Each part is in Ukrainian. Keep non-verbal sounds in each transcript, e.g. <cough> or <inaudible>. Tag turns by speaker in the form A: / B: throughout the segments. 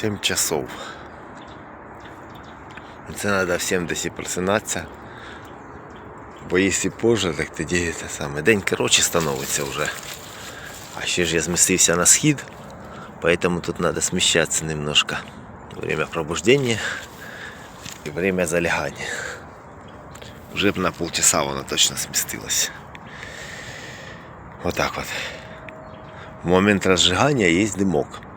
A: 7 часов. Це треба всім десь і просинатися. Бо якщо позже, так тоді те саме. День коротше становиться вже. А ще ж я змістився на схід, поэтому тут надо смещаться немножко. Время пробуждения и время залягания. Уже б на полчаса воно точно сместилось. Вот так вот. В момент розжигання є димок.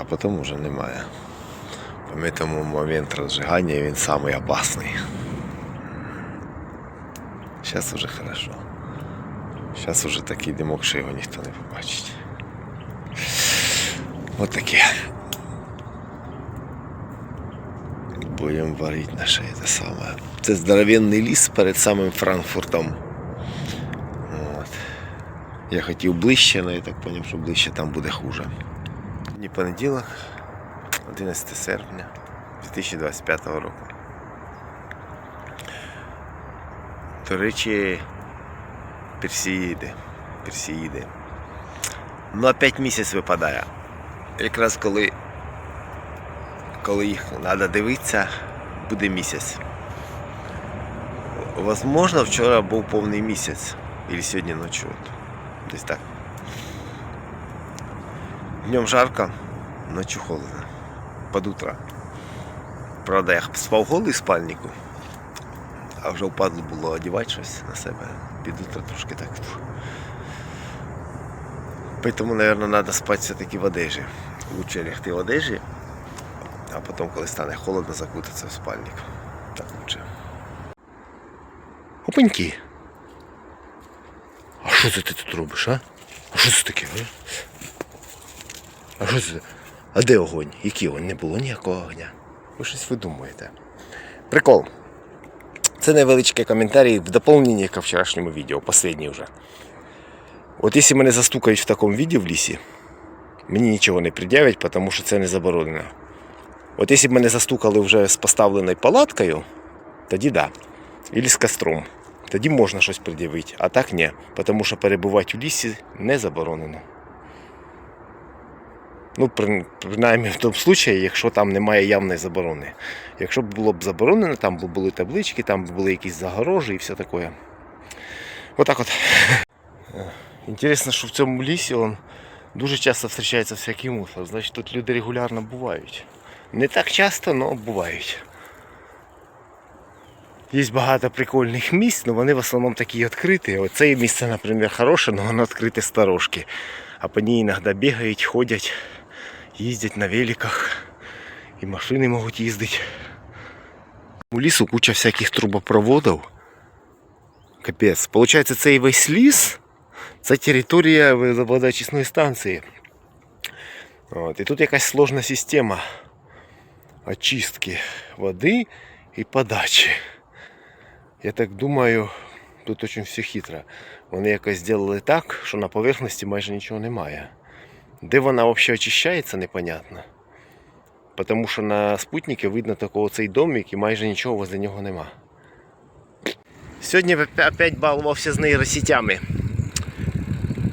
A: А потім уже немає. Поэтому момент розжигання він самий опасний. Сейчас уже хорошо. Сейчас уже такий димок, що його ніхто не побачить. От таке. Будемо варити наше те саме. Це здоровенний ліс перед самим Франкфуртом. От. Я хотів ближче, але я так зрозумів, що ближче там буде хуже. Понеділок, 11 серпня 2025 року. До речі, персеїди. Персеїди. Ну, опять місяць випадає. Якраз коли, коли їх треба дивитися, буде місяць. Возможно, вчора був повний місяць. Или сьогодні ночі. Десь так. Днем жарко, ночі холодно. Под утро. Правда, я спав голий спальнику, а вже впадло було одягати щось на себе. Під утро трошки так. Поэтому, наверное, надо спать все-таки в одежі. Лучше лягти в одежі, а потім, коли стане холодно, закутатися в спальник. Так лучше. Опаньки. А що це ти тут робиш, а? А що це таке? А, а що це? А де огонь? Який огонь? Не було ніякого огня. Ви щось видумуєте. Прикол. Це невеличкий коментарій в доповненні к вчорашньому відео, останній вже. От якщо мене застукають в такому віді в лісі, мені нічого не пред'явять, тому що це не заборонено. От якщо б мене застукали вже з поставленою палаткою, тоді да. Ілі з костром. Тоді можна щось пред'явити, а так ні. Тому що перебувати в лісі не заборонено. Ну, принаймні в тому випадку, якщо там немає явної заборони. Якщо б було б заборонено, там б були таблички, там б були якісь загорожі і все таке. Отак от. Інтересно, що в цьому лісі он дуже часто зустрічається всякий мусор. Значить, тут люди регулярно бувають. Не так часто, але бувають. Є багато прикольних місць, але вони в основному такі відкриті. Оце місце, наприклад, хороше, але воно відкрите сторожки. А по ній іноді бігають, ходять, їздять на великах. І машини можуть їздити. У лісу куча всяких трубопроводів. Капець. Получається, цей весь ліс це територія водоочисної станції. От. І тут якась сложна система очистки води і подачі. Я так думаю, тут дуже все хитро. Вони якось зробили так, що на поверхності майже нічого немає. Де вона взагалі очищається, непонятно. Тому що на спутнике видно такого цей домик і майже нічого возле нього нема. Сьогодні опять балувався з нейросітями.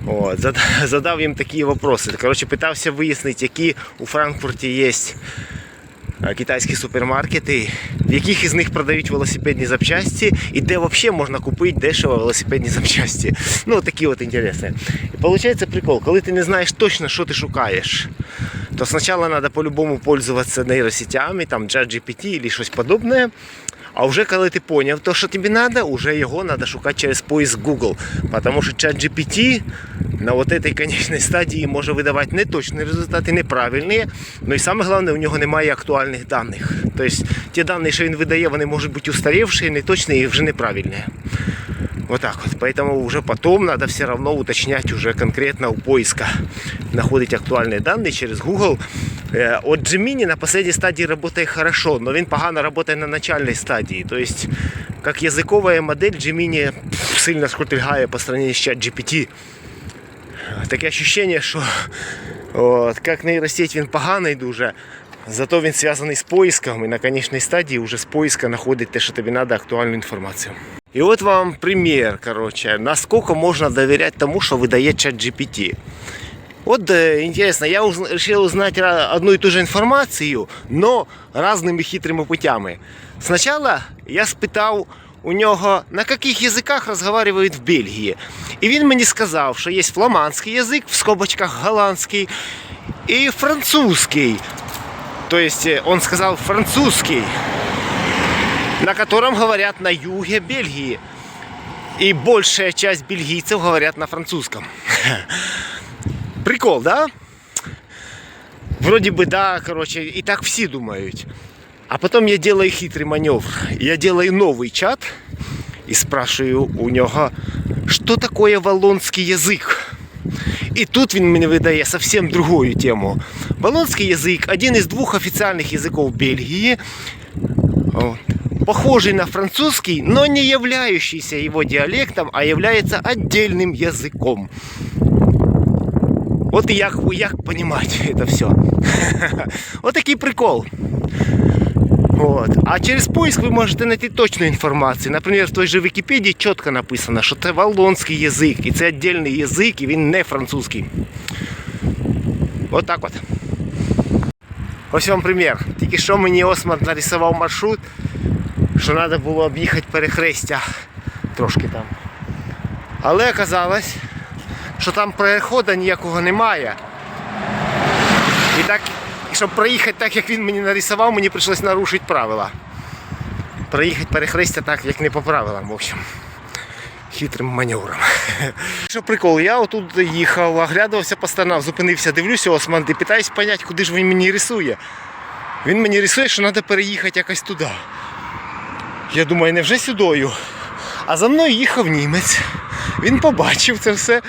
A: <laughs> Задав їм такі вопроси. Коротше, питався вияснити, які у Франкфурті є китайські супермаркети, в яких із них продають велосипедні запчасті, і де взагалі можна купити дешево велосипедні запчасті. Ну, такі от інтереси. І виходить прикол, коли ти не знаєш точно, що ти шукаєш, то спочатку треба по-любому пользуватися нейросетями, там ChatGPT або щось подобне. А вже коли ти поняв то, що тобі треба, вже його треба шукати через поиск Google. Тому що ChatGPT на вот этой конечной стадії може видавати неточні результати, неправильні. Ну і саме головне, у нього немає актуальних даних. Тобто ті дані, що він видає, вони можуть бути устарівші, неточні і вже неправильні. Вот так вот. Поэтому уже потом надо все равно уточнять уже конкретно у поиска. Находить актуальные данные через Google. Э, От Gemini на последней стадии работает хорошо, но він погано работает на начальной стадии. То есть, как языковая модель, Gemini пф, сильно скрутильгає по сравнению с ChatGPT. Таке ощущение, що от, як нейросеть він поганий дуже, зато він зв'язаний з поиском і на конечній стадії вже з поиска знаходить те, що тобі треба, актуальну інформацію. І от вам примір, короче, наскільки можна довіряти тому, що видає чат GPT. Вот э, интересно, я уз- решил узнать ра- одну и ту же информацию, но разными хитрыми путями. Сначала я спитав у нього, на яких язиках розмовляють в Бельгії. І він мені сказав, що є фламандський язик, в скобочках голландський, і французький. То есть э, он сказал французский, на котором говорят на юге Бельгии. И большая часть бельгийцев говорят на французском. <laughs> Прикол, да? Вроде бы да, короче, и так все думают. А потом я делаю хитрый маневр. Я делаю новый чат и спрашиваю у него, что такое валлонский язык. І тут він мені видає зовсім другую тему. Валлонский язык один из двух официальных языков Бельгии. Вот. Похожий на французский, но не являющийся его диалектом, а является отдельным языком. Вот и як, як понимать <laughs> это все. <laughs> Вот такий прикол. Вот. А через поиск ви можете знайти точну інформацію. Наприклад, в той же Вікіпедії чітко написано, що це валлонський язик, і це віддільний язик, і він не французький. От так от. Ось вам примір. Тільки що мені Осман нарисував маршрут, що треба було об'їхати перехрестя трошки там. Але оказалось, що там переходу ніякого немає. Щоб проїхати так, як він мені нарисував, мені прийшлось нарушити правила. Проїхати перехрестя так, як не по правилам, в общем. Хитрим маневром. <laughs> Що прикол, я отут їхав, оглядувався по сторонам, зупинився, дивлюся Осман, і питаюсь поняти, куди ж він мені рисує. Він мені рисує, що треба переїхати якось туди. Я думаю, невже сюдою? А за мною їхав німець. Він побачив це все.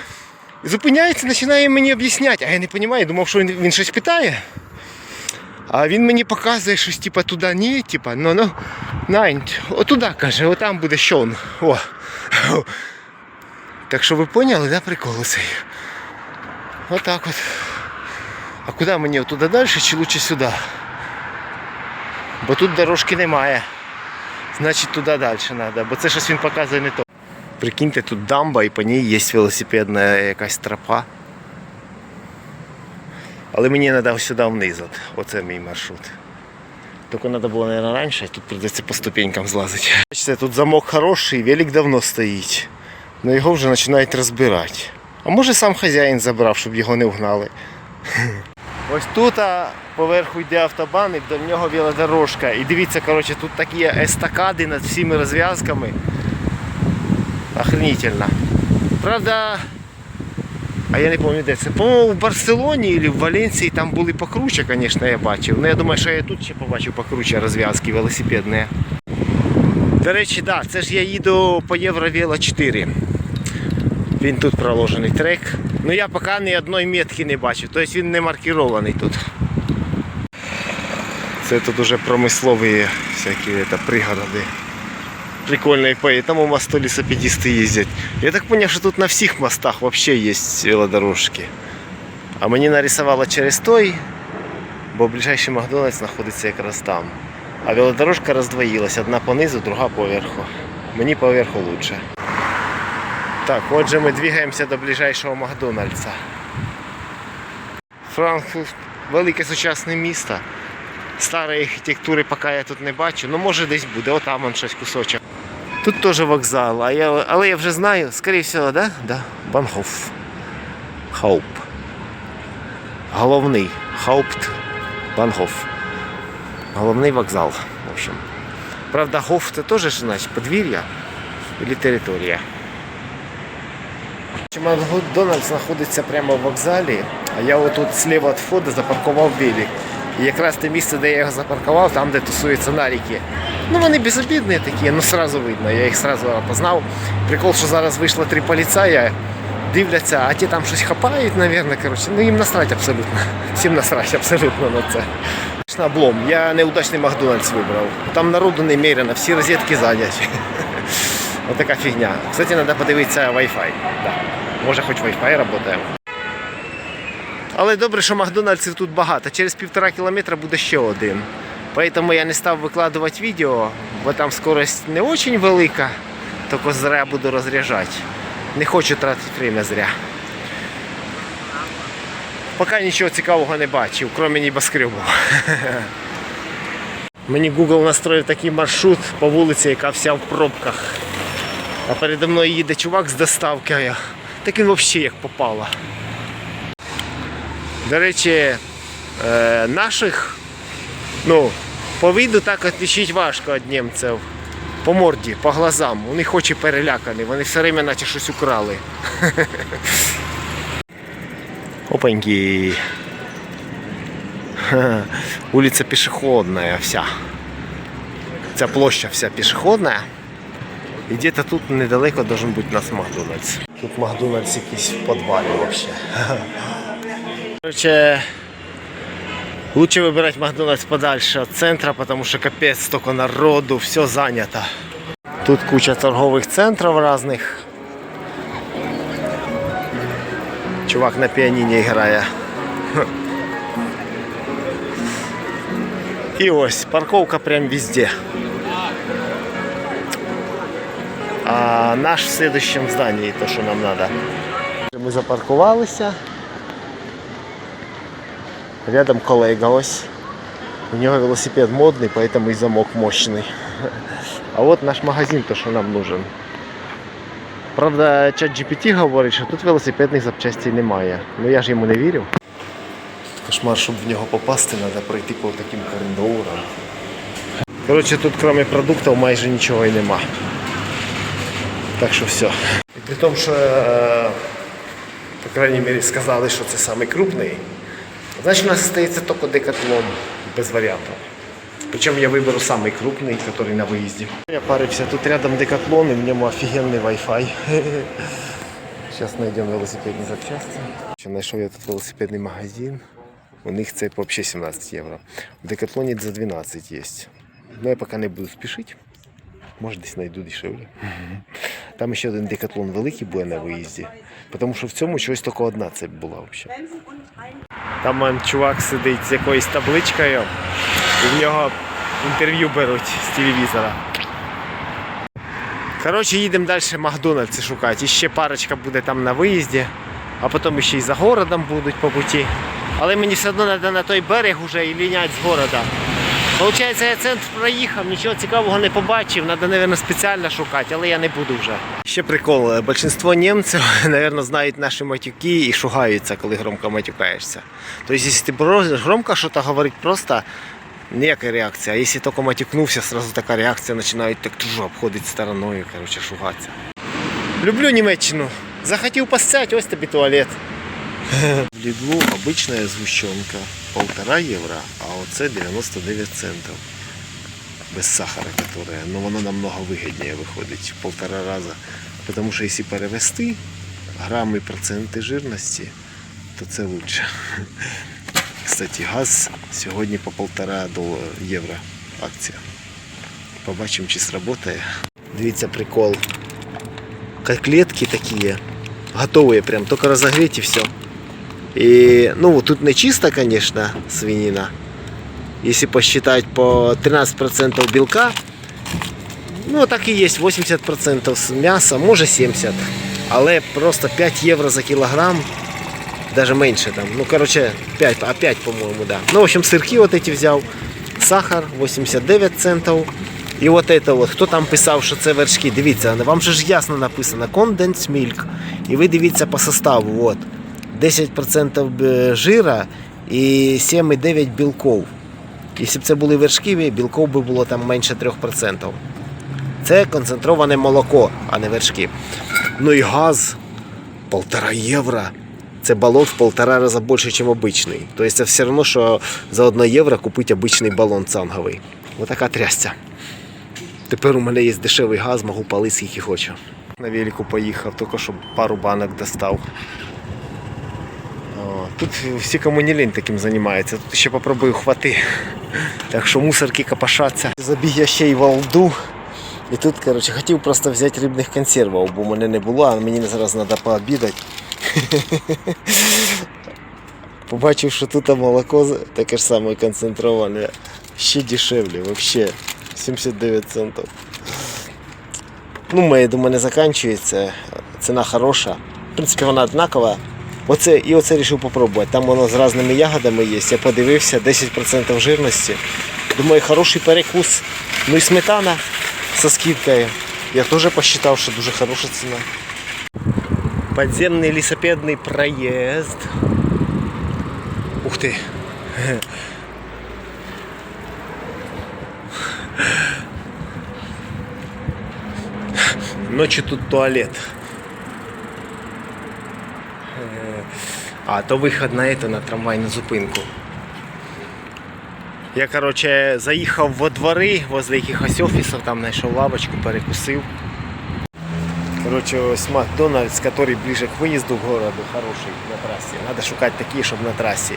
A: Зупиняється, починає мені об'ясняти, а я не розумію, думав, що він щось питає. А він мені показує щось, типа туди ні, типа, ну ну, нань, отуда каже, отам буде щон. О. Так що ви поняли, да, прикол цей? Отак от. А куди мені туди далі чи лучше сюди? Бо тут дорожки немає. Значить туди далі треба, бо це щось він показує не то. Прикиньте, тут дамба і по ній є велосипедна якась тропа. Але мені треба сюди вниз. От. Оце мій маршрут. Тільки треба було, мабуть, раніше, тут прийдеться по ступенькам злазити. Бачите, тут замок хороший, велик давно стоїть. але його вже починають розбирати. А може сам хазяїн забрав, щоб його не вгнали. <laughs> Ось тут а, поверху йде автобан і до нього велодорожка. І дивіться, коротше, тут такі естакади над всіми розв'язками. Охренительно. Правда, а я не пам'ятаю де це. По-моєму, в Барселоні або в Валенції там були покруче, звісно, я бачив. Ну я думаю, що я тут ще побачив покруче розв'язки велосипедні. До речі, да, це ж я їду по Євровело 4. Він тут проложений трек. Ну я поки ні одної метки не бачив, тобто він не маркірований тут. Це тут уже промислові всякі пригороди. Прикольно, и по этому мосту велосипедисты ездят. Я так понял, что тут на всех мостах вообще есть велодорожки. А мені нарисувало через той, бо ближайший Макдональдс знаходиться якраз там. А велодорожка роздвоїлась, одна понизу, друга поверху. Мені поверху лучше. Так, отже, ми двигаємося до ближайшого Макдональдса. Франкфурт велике сучасне місто. Старої архітектури поки я тут не бачу. Ну може десь буде, отам он щось кусочок. Тут теж вокзал, а я, але я вже знаю, скоріше всього, да? Да. Банхоф. Хауп. Головний. Хаупт. Банхоф. Головний вокзал. В общем. Правда, Гоф це теж значить, подвір'я або територія. Макдональдс знаходиться прямо в вокзалі, а я отут зліва від входу запаркував велик. І якраз те місце, де я його запаркував, там, де тусуються наріки. Ну вони безобідні такі, ну сразу видно, я їх сразу опознав. Прикол, що зараз вийшло три поліцая, дивляться, а ті там щось хапають, мабуть, коротше. Ну їм насрать абсолютно. Всім насрать абсолютно на це. Облом. Я неудачний Макдональдс вибрав. Там народу немерено, всі розетки зайняті. <laughs> Ось така фігня. Кстати, треба подивитися Wi-Fi. Да. Може хоч Wi-Fi працює. Але добре, що Макдональдсів тут багато. Через півтора кілометра буде ще один. Поэтому я не став викладувати відео, бо там скорость не дуже велика, тільки зря буду розряджати. Не хочу тратити время зря. Поки нічого цікавого не бачив, крім небоскребу. <laughs> Мені Google настроїв такий маршрут по вулиці, яка вся в пробках. А передо мною їде чувак з доставкою. Так він взагалі як попало. До речі, е, наших, ну, по виду так відлічити важко від німців. По морді, по глазам. У них очі перелякані, вони все время наче щось украли. <laughs> Опаньки. Ха, <laughs> Улица пешеходная вся. Ця площа вся пішохідна. І где-то тут недалеко должен бути у нас Макдональдс. Тут Макдональдс якийсь в підвалі вообще. <laughs> Короче, лучше вибирати Макдональдс подальше від центра, тому що капець столько народу, все зайнято. Тут куча торгових центрів різних. Чувак на піаніні грає. І ось парковка прям везде. А наш в следующем здании, то, що нам надо. Ми запаркувалися. Рядом колега ось. У нього велосипед модний, поэтому і замок мощний. А от наш магазин, то, що нам нужен. Правда, чат GPT говорить, що тут велосипедних запчастей немає. Ну я ж йому не вірю. Кошмар, щоб в нього попасти, треба пройти по таким коридорам. Коротше, тут крім продуктів майже нічого і нема. Так що все. І при тому, що, е, по крайній мірі, сказали, що це самий крупний, значить у нас залишається тільки декатлон без варіантів. Причому я виберу самый крупный, который на выезде. Я парився, тут рядом декатлон, и в ньому офигенный Wi-Fi. Сейчас найдем велосипедные запчасти. Ще Знайшов я тут велосипедний магазин. У них це вообще 17 євро. В декатлоні за 12 є. Ну я поки не буду спішити. Може десь знайду дешевле. Там ще один декатлон великий буде на виїзді. Тому що в цьому щось тільки одна цепь була взагалі. Там чувак сидить з якоюсь табличкою, і в нього інтерв'ю беруть з телевізора. Коротше, їдемо далі Макдональдси шукати. І ще парочка буде там на виїзді, а потім ще й за городом будуть по путі. Але мені все одно треба на той берег уже і лінять з города. Получається, я центр проїхав, нічого цікавого не побачив, треба, мабуть, спеціально шукати, але я не буду вже. Ще прикол, е, більшинство німців, <laughs> мабуть, знають наші матюки і шугаються, коли громко матюкаєшся. Тобто, якщо ти громко щось говорить просто, ніяка реакція. А якщо тільки матюкнувся, сразу така реакція, починають так чужо обходити стороною, коротше, шугатися. Люблю Німеччину. Захотів посцять, ось тобі туалет. В Лідлу обична згущенка полтора євро, а оце 99 центів. Без сахара, которая, но воно намного вигідніше виходить в полтора раза. Тому що якщо перевести грами проценти жирності, то це лучше. <laughs> Кстати, газ сьогодні по полтора дол- євро акція. Побачимо, чи сработає. Дивіться прикол. Котлетки такі, готові прям, тільки розогріти і все. И, ну, тут не чисто, конечно, свинина. Если посчитать по 13% белка, ну, так и есть 80% с мяса, може 70%. Але просто 5 євро за кілограм, даже меньше там. Ну, короче, 5, а 5, по-моему, да. Ну, в общем, сырки вот эти взял, сахар 89 центов. І от это от, хто там писав, що це вершки, дивіться, вам же ж ясно написано Condensed Milk. І ви дивіться по составу. От. 10% жира і 7,9 білков. Якщо б це були вершки, білков би було там менше 3%. Це концентроване молоко, а не вершки. Ну і газ полтора євро. Це балон в полтора рази більше, ніж обичний. Тобто це все одно, що за 1 євро купити обичний балон цанговий. Ось така трясця. Тепер у мене є дешевий газ, можу палити скільки хочу. На велику поїхав, тільки щоб пару банок достав. Тут всі, кому не лінь таким займаються. Тут ще попробую хвати. Так що мусорки копошаться. Забіг я ще й валду. І тут, коротше, хотів просто взяти рибних консервів, бо в мене не було, а мені зараз треба пообідати. Побачив, що тут молоко таке ж саме концентроване, ще дешевле, взагалі 79 центів. Ну, моє до мене закінчується, ціна хороша. В принципі, вона однакова. Оце, і оце вирішив попробувати. Там воно з різними ягодами є. Я подивився, 10% жирності. Думаю, хороший перекус. Ну і сметана со скидкою. Я теж посчитав, що дуже хороша ціна. Подземний лісопедний проїзд. Ух ти. Ночі тут туалет. А, то виход на это, на трамвайну зупинку. Я, короче, заїхав во двори возле якихось офісів, там знайшов лавочку, перекусив. Короче, ось Макдональдс, який ближе к виїзду в городу, хороший на трасі. Надо шукати такі, щоб на трасі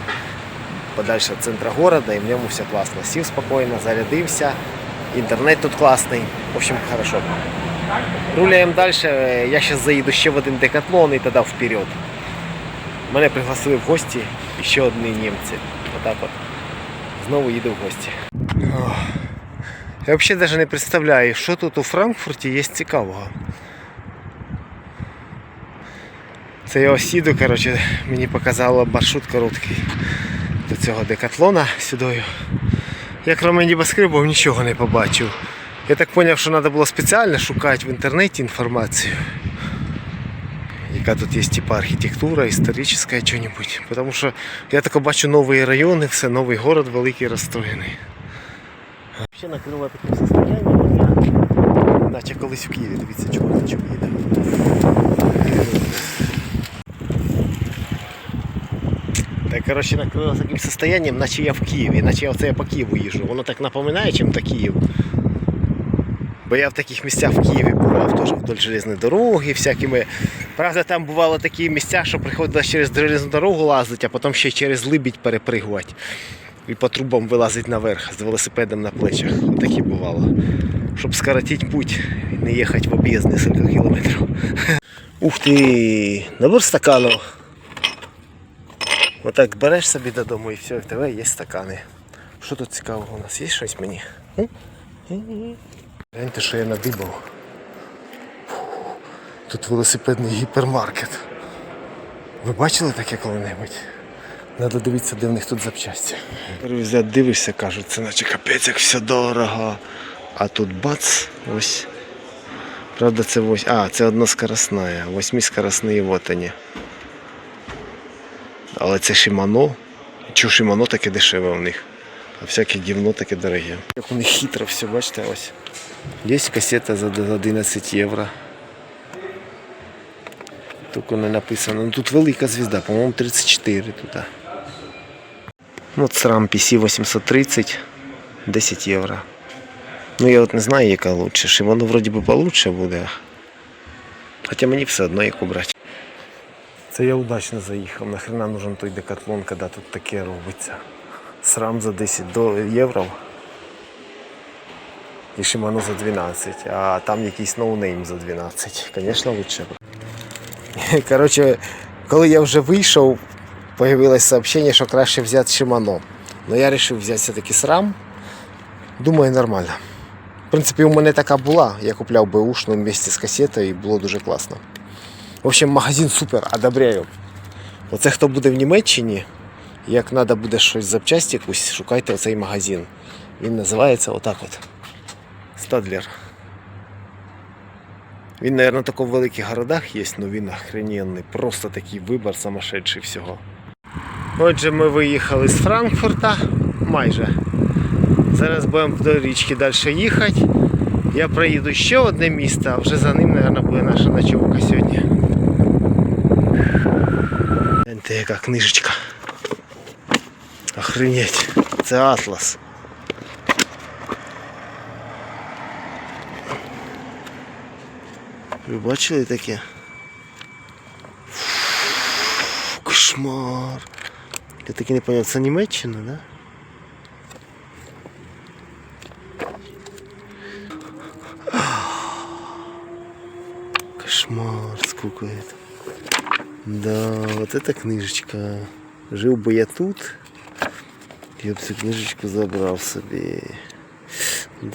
A: подальше від центра города, і в ньому все класно. Сів спокійно, зарядився, інтернет тут класний. В общем, хорошо. Руляємо далі. Я зараз заїду ще в один декатлон і тоді вперед. Мене пригласили в гості ще одні німці. Отак от. Знову їду в гості. Я взагалі навіть не представляю, що тут у Франкфурті є цікавого. Це я ось їду, коротше, мені показало маршрут короткий до цього декатлона сюдою. Я крім небоскребів нічого не побачив. Я так зрозумів, що треба було спеціально шукати в інтернеті інформацію. Яка тут є типа архітектура, історична що-небудь. Тому що я тако бачу нові райони, все, новий город великий розстроєний. Ще накрило таким состоянням, наче колись в Києві, дивіться, чого на чому їде. Так, коротше, накрило таким состоянням, наче я в Києві, наче я оце я по Києву їжджу. Воно так напоминає чим-то Київ. Бо я в таких місцях в Києві бував теж вдоль железної дороги, всякими. Правда, там бували такі місця, що приходилось через железну дорогу лазити, а потім ще через либідь перепригувати. І по трубам вилазить наверх з велосипедом на плечах. Такі бувало. Щоб скоротити путь і не їхати в об'їзд кілька кілометрів. Ух ти! Набор стаканів. Отак береш собі додому і все, в тебе є стакани. Що тут цікавого у нас? Є щось мені? Гляньте, що я надибав. Тут велосипедний гіпермаркет. Ви бачили таке коли-небудь? Треба дивитися, де в них тут запчасті. Взяти дивишся, кажуть, це наче капець, як все дорого. А тут бац, ось. Правда, це ось. А, це односкоростна. Восьмискоростні вот вони. Але це Shimano. Чу Shimano таке дешеве у них. А всяке гівно таке дороге. Як них хитро все, бачите, ось. Є касета за 11 євро. Тільки не написано. Ну тут велика звізда, по-моєму 34 тут. Ну, от SRAM PC 830, 10 євро. Ну я от не знаю, яка лучше. Shimano вроді би получше буде. Хоча мені все одно яку брати. Це я удачно заїхав. Нахрена нужен той декатлон, коли тут таке робиться. Срам за 10 євро. І Shimano за 12, а там якийсь ноунейм за 12. Звісно, лучше. <laughs> Коротше, коли я вже вийшов, появилось сообщение, що краще взяти Shimano. Но я вирішив взяти все-таки SRAM. Думаю, нормально. В принципі, у мене така була. Я купляв беушну вместе з касетою і було дуже класно. В общем, магазин супер, одобряю. Оце хто буде в Німеччині, як треба буде щось запчасті якусь, шукайте оцей магазин. Він називається отак от. Стадлер. Він, мабуть, тільки в великих городах є, але він охрененний. Просто такий вибір сумасшедший всього. Отже, ми виїхали з Франкфурта майже. Зараз будемо до річки далі їхати. Я проїду ще одне місто, а вже за ним, мабуть, буде наша ночовка сьогодні. Гляньте, яка книжечка. Охренеть. Це Атлас. Ви бачили таке? Фу, Кошмар. Я таки не понял, це Німеччина, да? Кошмар, это. Да, вот эта книжечка. Жив би я тут. Я б цю книжечку забрав собі.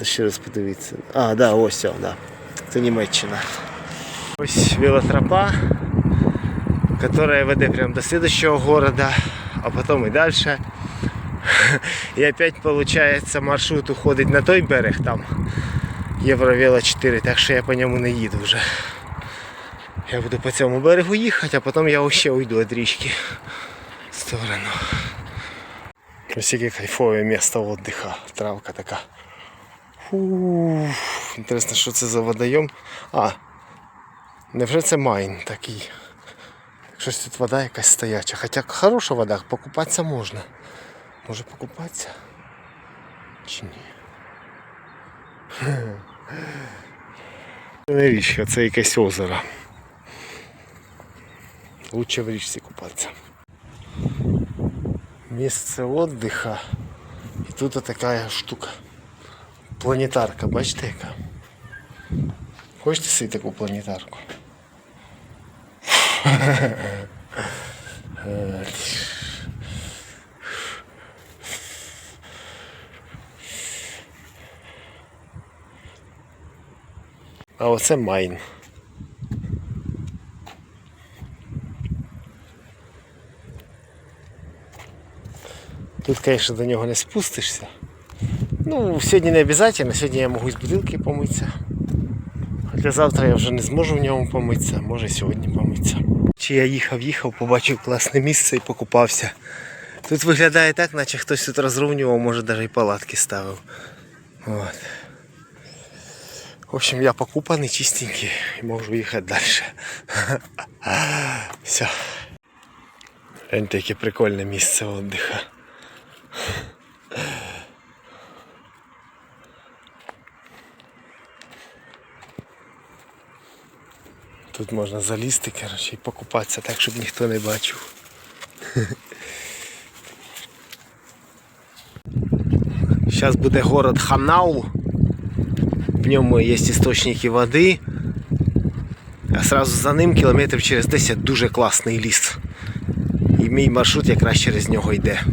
A: Ще раз подивитися. А, да, ось, о, да. Це Німеччина. Ось велотропа. которая веде прямо до следующего города, а потом и дальше. И опять получается маршрут уходить на той берег там. Євровела 4, так що я по ньому не їду вже. Я буду по цьому берегу їхати, а потім я ще уйду від річки в сторону. Ось яке кайфове місце віддиха. Травка така. Фу. Інтересно, що це за водойом. А, невже це майн такий? Щось тут вода якась стояча. Хоча хороша вода, покупатися можна. Може покупатися? Чи ні? Це не річка, це якесь озеро. Лучше в річці купатися. Місце віддиха. І тут така штука. Планетарка, бачите яка? Хочете собі таку планетарку? <laughs> А оце майн. Конечно, до нього не спустишся. Ну, сьогодні не обов'язково, сьогодні я можу з бутилки помитися. Хоча завтра я вже не зможу в ньому помитися, може сьогодні помитися. Чи я їхав, їхав, побачив класне місце і покупався. Тут виглядає так, наче хтось тут розрівнював, може навіть і палатки ставив. От. В общем, я покупаний, чистенький і можу їхати далі. <laughs> Все. Гляньте, яке прикольне місце віддиха. Тут можна залізти, коротше, і покупатися так, щоб ніхто не бачив. Зараз буде город Ханау. В ньому є істочники води. А сразу за ним кілометрів через 10 дуже класний ліс. І мій маршрут якраз через нього йде.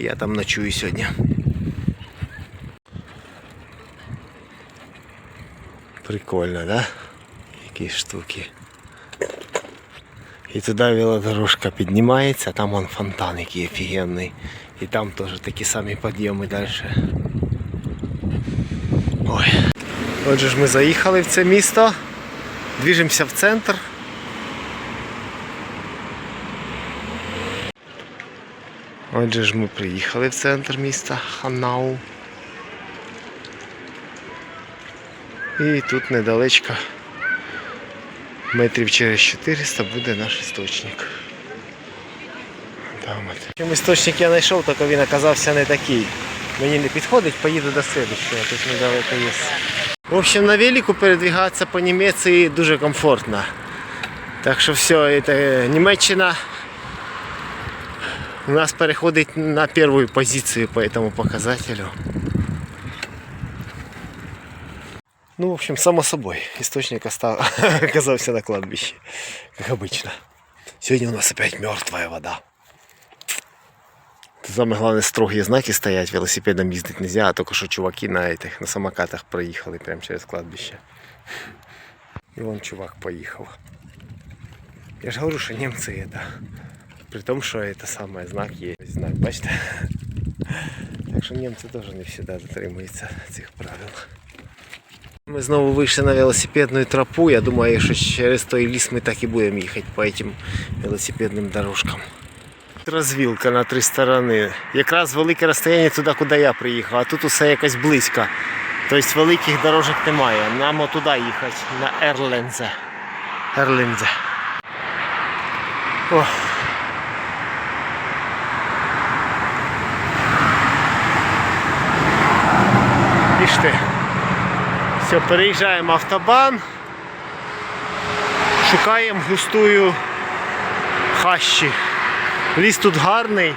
A: Я там ночую сьогодні. Прикольно, да? Які штуки. І туди велодорожка піднімається, там вон фонтан який офігенний. І там теж такі самі підйоми далі. Ой. Отже ж ми заїхали в це місто, двіжимося в центр. Отже ж ми приїхали в центр міста Ханау. І тут недалечко, метрів через 400 буде наш істочник. Там. Чим істочник я знайшов, тільки він оказався не такий. Мені не підходить, поїду до слідчого, тут недалеко є. В общем, на велику передвигатися по Німеччині дуже комфортно. Так що все, це Німеччина у нас переходить на первую позицию по этому показателю. Ну, в общем, само собой, источник остав... <laughs> оказался на кладбище, как обычно. Сегодня у нас опять мертвая вода. Самое главное, строгие знаки стоять, велосипедом ездить нельзя, а только что чуваки на этих, на самокатах проехали прямо через кладбище. И вон чувак поехал. Я же говорю, что немцы это при тому, що це саме знак є. Знак, бачите? <laughs> Так що німці теж не завжди дотримуються цих правил. Ми знову вийшли на велосипедну тропу. Я думаю, що через той ліс ми так і будемо їхати по цим велосипедним дорожкам. Розвілка на три сторони. Якраз велике розстояння туди, куди я приїхав, а тут усе якось близько. Тобто великих дорожок немає. Нам отуди їхати, на Ерлензе. Ерлензе. О. Пішти. Все, переїжджаємо автобан. Шукаємо густую хащі. Ліс тут гарний,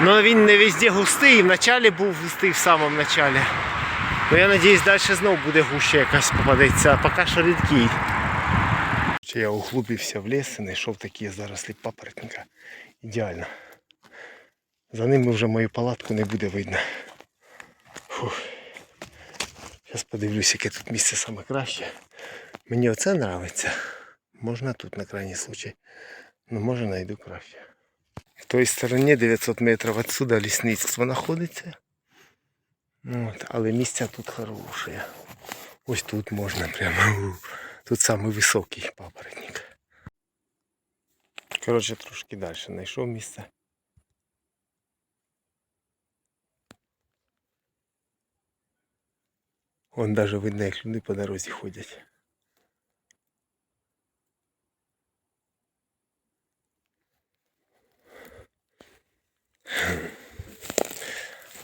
A: але він не везде густий. В началі був густий в самому началі. Ну я сподіваюся, далі знову буде гуще якась попадеться, а поки що рідкий. Я углубився в ліс і знайшов такі зарослі папоротника. Ідеально. За ними вже мою палатку не буде видно. Фух. Зараз подивлюсь, яке тут місце саме краще. Мені оце подобається. Можна тут на крайній случай. Ну, може знайду краще. В той стороні 900 метрів відсюди лісництво знаходиться. Ну, От, але місця тут хороше. Ось тут можна прямо. Тут самий високий папоротник. Коротше, трошки далі знайшов місце. Вон даже видно, як люди по дорозі ходять.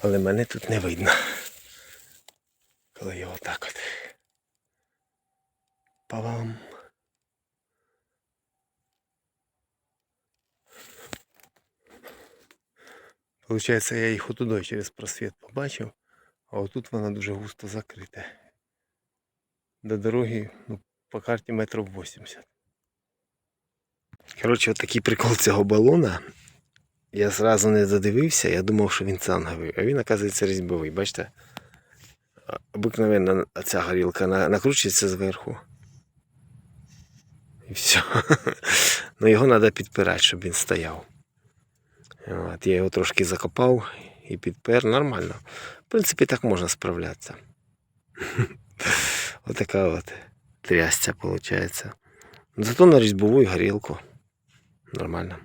A: Але мене тут не видно. Коли я отак от. Па-бам. Получається, я їх отудой через просвіт побачив, а отут вона дуже густо закрита. До дороги, ну, по карті метрів 80. Коротше, от такий прикол цього балона. Я зразу не задивився, я думав, що він цанговий, а він, оказується, різьбовий. Бачите? Обикновенно ця горілка накручується зверху. І все. <laughs> Ну його треба підпирати, щоб він стояв. От, я його трошки закопав і підпер. Нормально. В принципі, так можна справлятися. <laughs> Отака от трясця виходить. Зато на різьбову і горілку. Нормально.